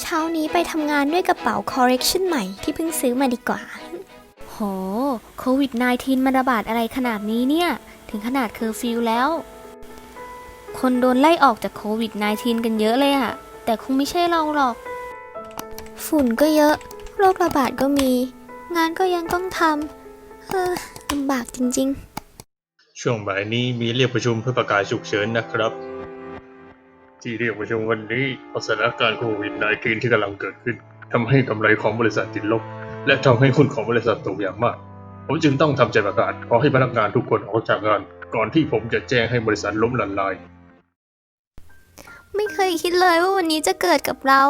เช้านี้ไปทำงานด้วยกระเป๋า correction ใหม่ที่เพิ่งซื้อมาดีกว่า โห โควิด -19 มันระบาดอะไรขนาดนี้เนี่ย ถึงขนาดเคอร์ฟิวแล้ว คนโดนไล่ออกจากโควิด -19 กันเยอะเลยอะแต่คงไม่ใช่เราหรอก ฝุ่นก็เยอะ โรคระบาดก็มี งานก็ยังต้องทำเออลำบากจริงช่วงบ่ายนี้มีเรียกประชุมเพื่อประกาศฉุกเฉินนะครับ ที่เรียกประชุมวันนี้เพราะสถานการณ์โควิด -19 ที่กำลังเกิดขึ้นทำให้กำไรของบริษัทติดลบ และทำให้หุ้นของบริษัทตกอย่างมาก ผมจึงต้องทำใจประกาศขอให้พนักงานทุกคนออกจากงาน ก่อนที่ผมจะแจ้งให้บริษัทล้มละลาย ไม่เคยคิดเลยว่าวันนี้จะเกิดกับเรา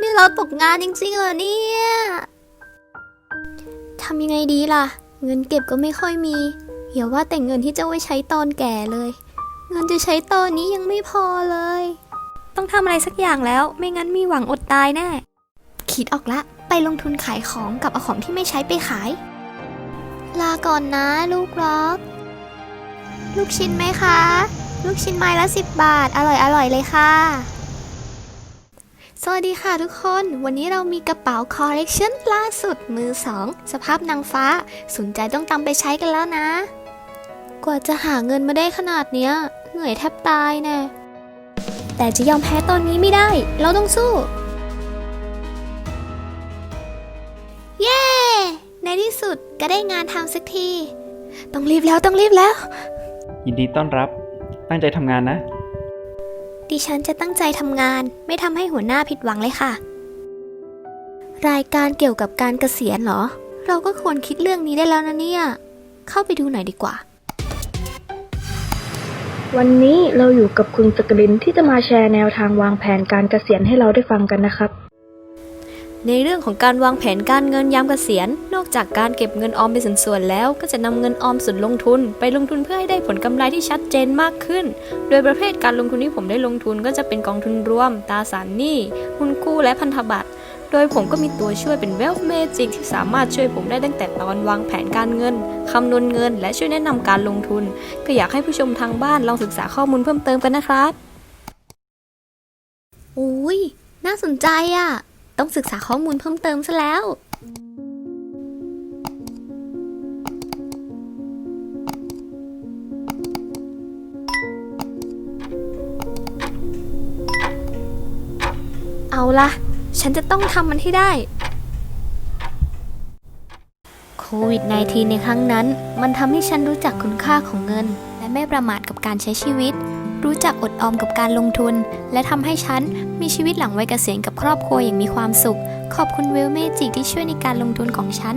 นี่เราตกงานจริงๆเหรอเนี่ยทำยังไงดีล่ะ เงินเก็บก็ไม่ค่อยมีอย่าว่าแต่เงินที่จะไว้ใช้ตอนแก่เลย เงินจะใช้ตอนนี้ยังไม่พอเลย ต้องทำอะไรสักอย่างแล้ว ไม่งั้นมีหวังอดตายแน่ คิดออกละ ไปลงทุนขายของกับเอาของที่ไม่ใช้ไปขาย ลาก่อนนะลูกรัก ลูกชิ้นไหมคะ ลูกชิ้นไม้ละสิบบาท อร่อยอร่อยเลยค่ะ สวัสดีค่ะทุกคน วันนี้เรามีกระเป๋าคอลเลกชันล่าสุดมือสอง สภาพนางฟ้า สนใจต้องตามไปใช้กันแล้วนะ กว่าจะหาเงินมาได้ขนาดเนี้ย เหนื่อยแทบตายแน่แต่จะยอมแพ้ตอนนี้ไม่ได้ เราต้องสู้ ที่สุดก็ได้งานทำสักที ต้องรีบแล้วต้องรีบแล้ว ยินดีต้อนรับ ตั้งใจทำงานนะ ดิฉันจะตั้งใจทำงาน ไม่ทำให้หัวหน้าผิดหวังเลยค่ะ รายการเกี่ยวกับการเกษียณเหรอ เราก็ควรคิดเรื่องนี้ได้แล้วนะเนี่ย เข้าไปดูหน่อยดีกว่า วันนี้เราอยู่กับคุณสกลินที่จะมาแชร์แนวทางวางแผนการเกษียณให้เราได้ฟังกันนะครับ ในเรื่องของการวางแผนการเงินยามเกษียณ นอกจากการเก็บเงินออมเป็นส่วนๆแล้ว ก็จะนำเงินออมส่วนลงทุน ไปลงทุนเพื่อให้ได้ผลกำไรที่ชัดเจนมากขึ้น โดยประเภทการลงทุนที่ผมได้ลงทุนก็จะเป็นกองทุนรวม ตราสารหนี้หุ้นกู้และพันธบัตรโดยผมก็มีตัวช่วยเป็น Wealth Magic ที่สามารถช่วยผมได้ตั้งแต่ตอนวางแผนการเงิน คำนวณเงิน และช่วยแนะนำการลงทุน ก็อยากให้ผู้ชมทางบ้านลองศึกษาข้อมูลเพิ่มเติมกันนะครับ อุ้ย น่าสนใจอะ่ะ ต้องศึกษาข้อมูลเพิ่มเติมซะแล้ว เอาละฉันจะต้องทำมันให้ได้ โควิด -19 ในครั้งนั้น มันทำให้ฉันรู้จักคุณค่าของเงิน และไม่ประมาทกับการใช้ชีวิต รู้จักอดออมกับการลงทุน และทำให้ฉันมีชีวิตหลังวัยเกษียณกับครอบครัวอย่างมีความสุข ขอบคุณเวลเมจิกที่ช่วยในการลงทุนของฉัน